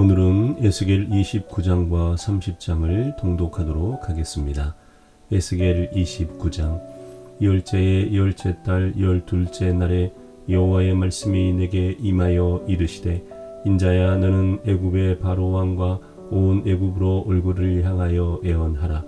오늘은 에스겔 29장과 30장을 통독하도록 하겠습니다. 에스겔 29장 열째의 열째 달 열둘째 날에 여호와의 말씀이 내게 임하여 이르시되 인자야 너는 애굽의 바로 왕과 온 애굽으로 얼굴을 향하여 애언하라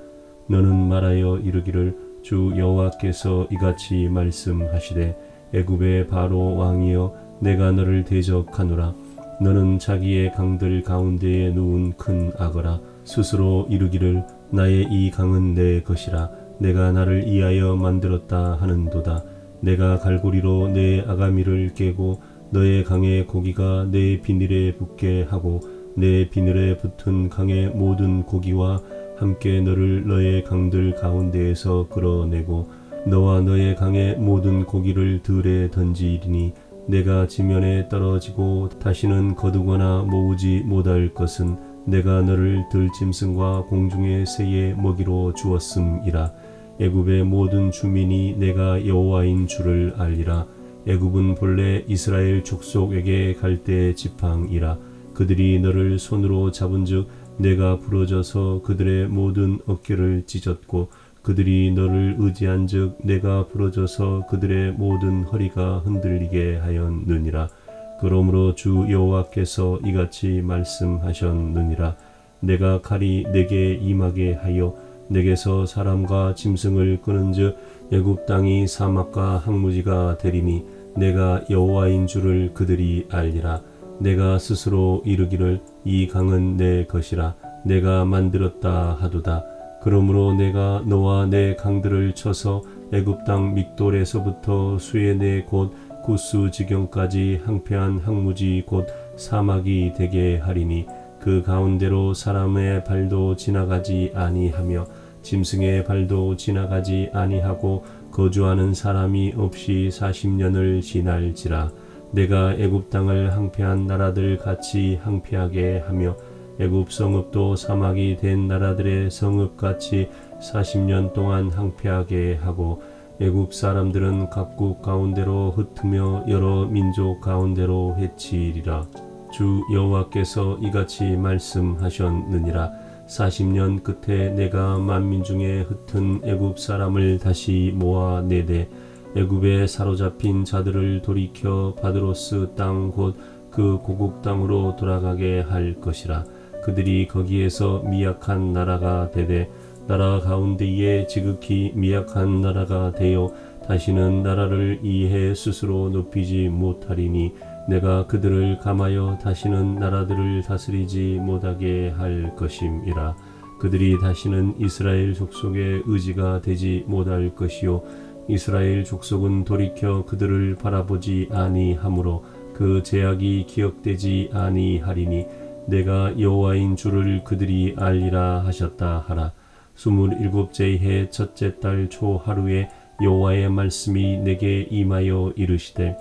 너는 말하여 이르기를 주 여호와께서 이같이 말씀하시되 애굽의 바로 왕이여 내가 너를 대적하노라 너는 자기의 강들 가운데에 누운 큰 악어라. 스스로 이르기를 나의 이 강은 내 것이라. 내가 나를 이하여 만들었다 하는도다. 내가 갈고리로 내 아가미를 깨고 너의 강의 고기가 내 비늘에 붙게 하고 내 비늘에 붙은 강의 모든 고기와 함께 너를 너의 강들 가운데에서 끌어내고 너와 너의 강의 모든 고기를 들에 던지리니 내가 지면에 떨어지고 다시는 거두거나 모으지 못할 것은 내가 너를 들짐승과 공중의 새의 먹이로 주었음이라. 애굽의 모든 주민이 내가 여호와인 줄을 알리라. 애굽은 본래 이스라엘 족속에게 갈때 지팡이라. 그들이 너를 손으로 잡은즉 내가 부러져서 그들의 모든 어깨를 찢었고 그들이 너를 의지한즉 내가 부러져서 그들의 모든 허리가 흔들리게 하였느니라. 그러므로 주 여호와께서 이같이 말씀하셨느니라. 내가 칼이 내게 임하게 하여 내게서 사람과 짐승을 끄는즉 애굽 땅이 사막과 항무지가 되리니 내가 여호와인 줄을 그들이 알리라. 내가 스스로 이르기를 이 강은 내 것이라 내가 만들었다 하도다. 그러므로 내가 너와 내 강들을 쳐서 애굽 땅 믹돌에서부터 수에네 곧 구스 지경까지 항폐한 항무지 곧 사막이 되게 하리니 그 가운데로 사람의 발도 지나가지 아니하며 짐승의 발도 지나가지 아니하고 거주하는 사람이 없이 40년을 지날지라. 내가 애굽 땅을 항폐한 나라들 같이 항폐하게 하며 애굽 성읍도 사막이 된 나라들의 성읍같이 40년 동안 항폐하게 하고 애굽 사람들은 각국 가운데로 흩으며 여러 민족 가운데로 해치리라. 주 여호와께서 이같이 말씀하셨느니라. 40년 끝에 내가 만민 중에 흩은 애굽 사람을 다시 모아 내되 애굽에 사로잡힌 자들을 돌이켜 바드로스 땅 곧 그 고국 땅으로 돌아가게 할 것이라 그들이 거기에서 미약한 나라가 되되 나라 가운데에 지극히 미약한 나라가 되어 다시는 나라를 이해 스스로 높이지 못하리니 내가 그들을 감하여 다시는 나라들을 다스리지 못하게 할 것임이라. 그들이 다시는 이스라엘 족속의 의지가 되지 못할 것이요. 이스라엘 족속은 돌이켜 그들을 바라보지 아니하므로 그 제약이 기억되지 아니하리니 내가 여호와인 줄을 그들이 알리라 하셨다 하라. 스물일곱째 해 첫째 달 초 하루에 여호와의 말씀이 내게 임하여 이르시되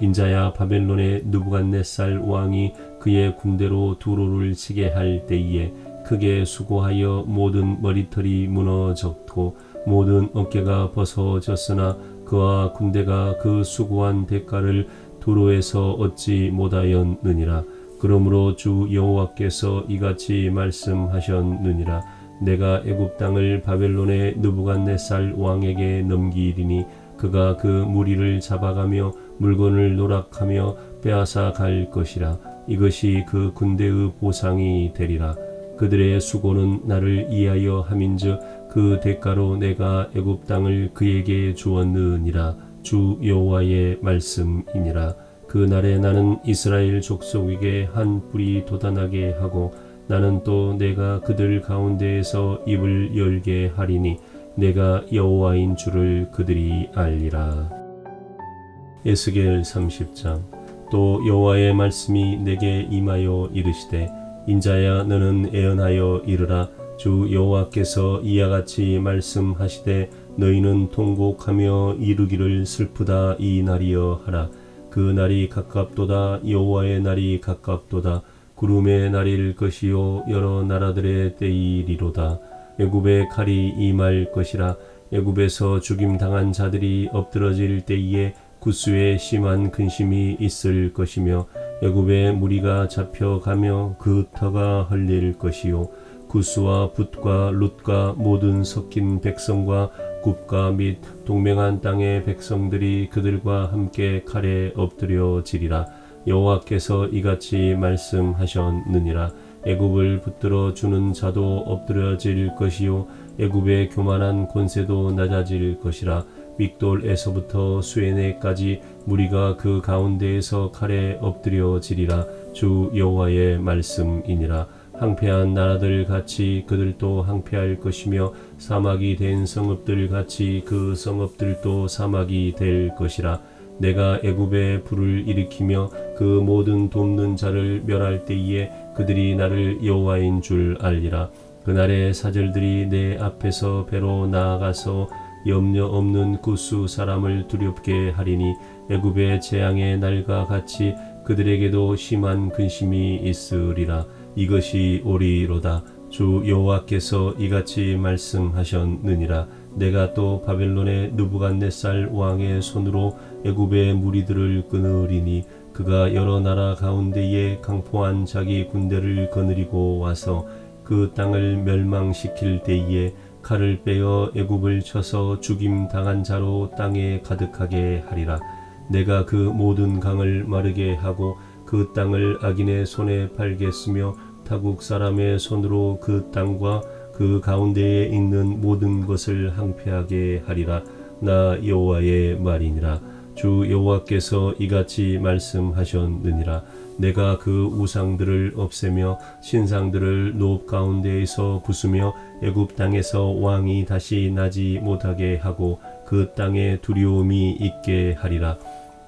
인자야 바벨론의 누부갓네살 왕이 그의 군대로 두로를 치게 할 때에 크게 수고하여 모든 머리털이 무너졌고 모든 어깨가 벗어졌으나 그와 군대가 그 수고한 대가를 두로에서 얻지 못하였느니라. 그러므로 주 여호와께서 이같이 말씀하셨느니라. 내가 애굽 땅을 바벨론의 느부갓네살 왕에게 넘기리니 그가 그 무리를 잡아가며 물건을 노락하며 빼앗아 갈 것이라. 이것이 그 군대의 보상이 되리라. 그들의 수고는 나를 이하여 함인즉 그 대가로 내가 애굽 땅을 그에게 주었느니라. 주 여호와의 말씀이니라 그 날에 나는 이스라엘 족속에게 한 뿔이 돋아나게 하고 나는 또 내가 그들 가운데에서 입을 열게 하리니 내가 여호와인 줄을 그들이 알리라. 에스겔 30장. 또 여호와의 말씀이 내게 임하여 이르시되 인자야 너는 애언하여 이르라. 주 여호와께서 이와 같이 말씀하시되 너희는 통곡하며 이르기를 슬프다 이 날이여 하라 그 날이 가깝도다. 여호와의 날이 가깝도다. 구름의 날일 것이요 여러 나라들의 때이리로다. 애굽의 칼이 임할 것이라. 애굽에서 죽임 당한 자들이 엎드러질 때에 구스에 심한 근심이 있을 것이며 애굽의 무리가 잡혀가며 그 터가 헐릴 것이요. 구스와 붓과 룻과 모든 섞인 백성과 굽과 및 동맹한 땅의 백성들이 그들과 함께 칼에 엎드려지리라. 여호와께서 이같이 말씀하셨느니라. 애굽을 붙들어 주는 자도 엎드려질 것이요 애굽의 교만한 권세도 낮아질 것이라. 믹돌에서부터 수에네까지 무리가 그 가운데에서 칼에 엎드려지리라. 주 여호와의 말씀이니라 항폐한 나라들 같이 그들도 항폐할 것이며 사막이 된 성읍들 같이 그 성읍들도 사막이 될 것이라. 내가 애굽에 불을 일으키며 그 모든 돕는 자를 멸할 때에 그들이 나를 여호와인 줄 알리라. 그날의 사절들이 내 앞에서 배로 나아가서 염려 없는 구수 사람을 두렵게 하리니 애굽의 재앙의 날과 같이 그들에게도 심한 근심이 있으리라 이것이 오리로다. 주 여호와께서 이같이 말씀하셨느니라. 내가 또 바벨론의 느부갓네살 왕의 손으로 애굽의 무리들을 끊으리니 그가 여러 나라 가운데에 강포한 자기 군대를 거느리고 와서 그 땅을 멸망시킬 때에 칼을 빼어 애굽을 쳐서 죽임 당한 자로 땅에 가득하게 하리라. 내가 그 모든 강을 마르게 하고 그 땅을 악인의 손에 팔겠으며 타국 사람의 손으로 그 땅과 그 가운데에 있는 모든 것을 항폐하게 하리라. 나 여호와의 말이니라. 주 여호와께서 이같이 말씀하셨느니라. 내가 그 우상들을 없애며 신상들을 노업 가운데에서 부수며 애굽 땅에서 왕이 다시 나지 못하게 하고 그 땅에 두려움이 있게 하리라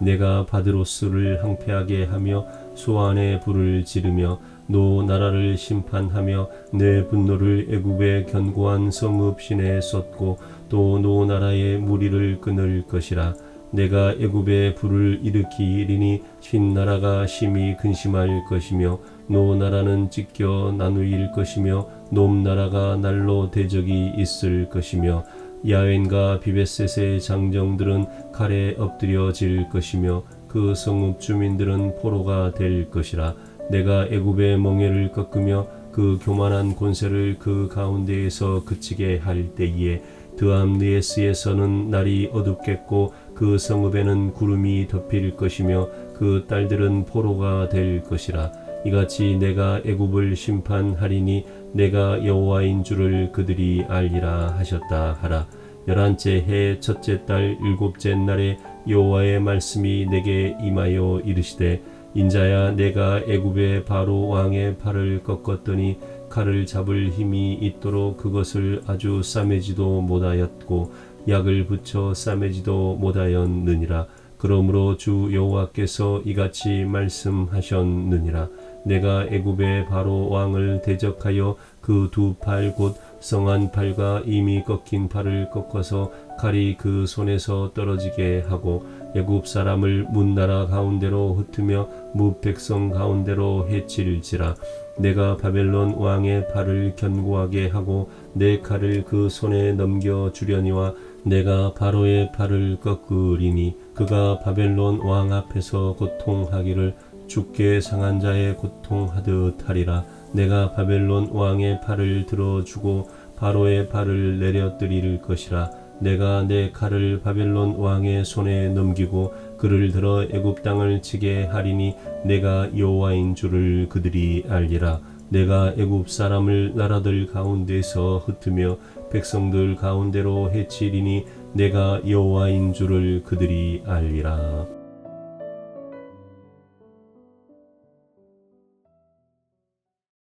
내가 바드로스를 항폐하게 하며 소안에 불을 지르며 노 나라를 심판하며 내 분노를 애굽의 견고한 성읍 신에 쏟고 또 노 나라의 무리를 끊을 것이라. 내가 애굽에 불을 일으키리니 신 나라가 심히 근심할 것이며 노 나라는 찢겨 나누일 것이며 놈 나라가 날로 대적이 있을 것이며 야웬과 비베셋의 장정들은 칼에 엎드려질 것이며 그 성읍 주민들은 포로가 될 것이라. 내가 애굽의 멍에를 꺾으며 그 교만한 권세를 그 가운데에서 그치게 할 때에 드암리에스에서는 날이 어둡겠고 그 성읍에는 구름이 덮일 것이며 그 딸들은 포로가 될 것이라. 이같이 내가 애굽을 심판하리니 내가 여호와인 줄을 그들이 알리라 하셨다 하라. 열한째 해 첫째 달 일곱째 날에 여호와의 말씀이 내게 임하여 이르시되 인자야 내가 애굽의 바로 왕의 팔을 꺾었더니 칼을 잡을 힘이 있도록 그것을 아주 싸매지도 못하였고 약을 붙여 싸매지도 못하였느니라. 그러므로 주 여호와께서 이같이 말씀하셨느니라 내가 애굽의 바로 왕을 대적하여 그 두 팔 곧 성한 팔과 이미 꺾인 팔을 꺾어서 칼이 그 손에서 떨어지게 하고 애굽 사람을 문나라 가운데로 흩으며 무백성 가운데로 해칠지라. 내가 바벨론 왕의 팔을 견고하게 하고 내 칼을 그 손에 넘겨 주려니와 내가 바로의 팔을 꺾으리니 그가 바벨론 왕 앞에서 고통하기를 죽게 상한 자의 고통하듯 하리라. 내가 바벨론 왕의 팔을 들어주고 바로의 팔을 내려뜨릴 것이라. 내가 내 칼을 바벨론 왕의 손에 넘기고 그를 들어 애굽 땅을 치게 하리니 내가 여호와인 줄을 그들이 알리라. 내가 애굽 사람을 나라들 가운데서 흩으며 백성들 가운데로 해치리니 내가 여호와인 줄을 그들이 알리라